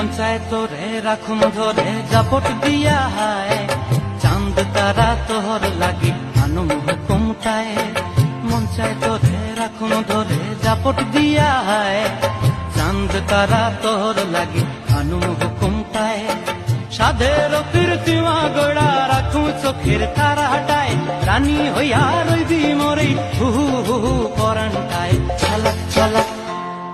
মন চায় রাখুন ধরে জাপট দিয়া হায়। চাঁদ, তারা তোহর লাগি আনুম হুকুমটায় মন চায় রাখুন ধরে জাপট দিয়া হায়। চাঁদ, তারা তোহর লাগি আনুম হুকুমটায় সাধের কীর্তিমা গোড়া রাখুন চোখের তারা হাটায় রানী হইয়া রইবি মরে, হু হু হু পরানটায়। ছলক ছলক